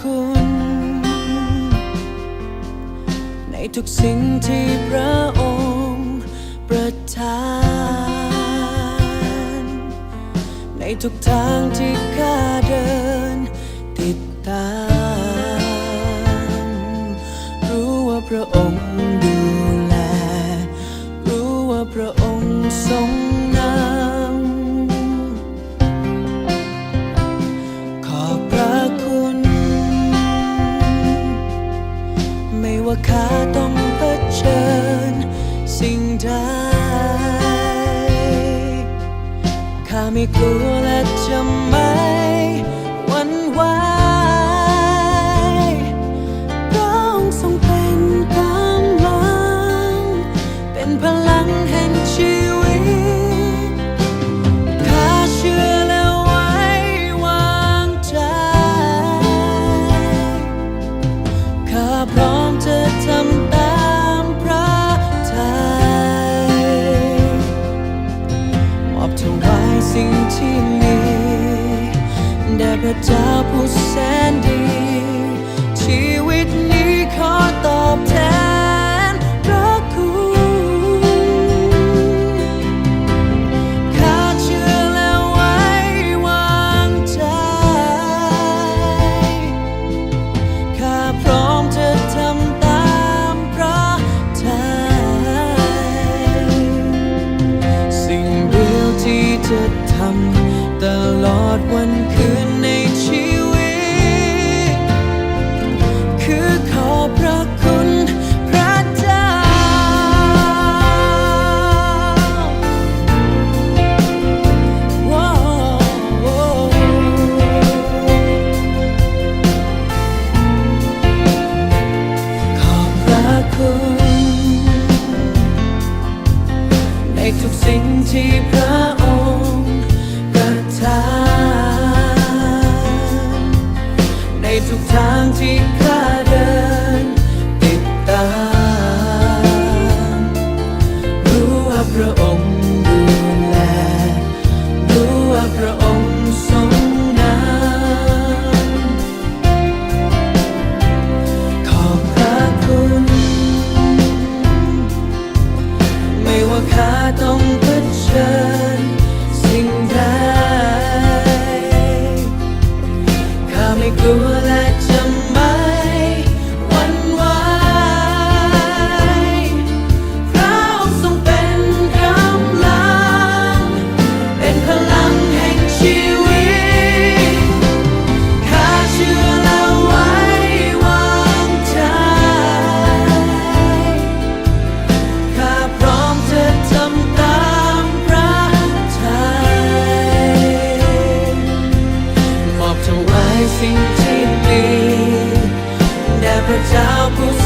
คุณ ในทุกสิ่งที่พระองค์ประทาน ในทุกทางที่ข้าเดินติดตาม รู้ว่าพระองค์ดูแล รู้ว่าพระองค์ทรง ข้าไม่กลัวและจะไม่หวั่นไหวพระองค์ทรงเป็นกำลัง เป็นพลังแห่งชีวิต ข้าเชื่อและไว้วางใจ ข้าพร้อมจะทำ พระเจ้าผู้แสนดี ชีวิตนี้ขอตอบแทน ทุกสิ่งที่พระองค์ประทานในทุกทางที่ สิ่งที่ดีแด่พระเจ้าผู้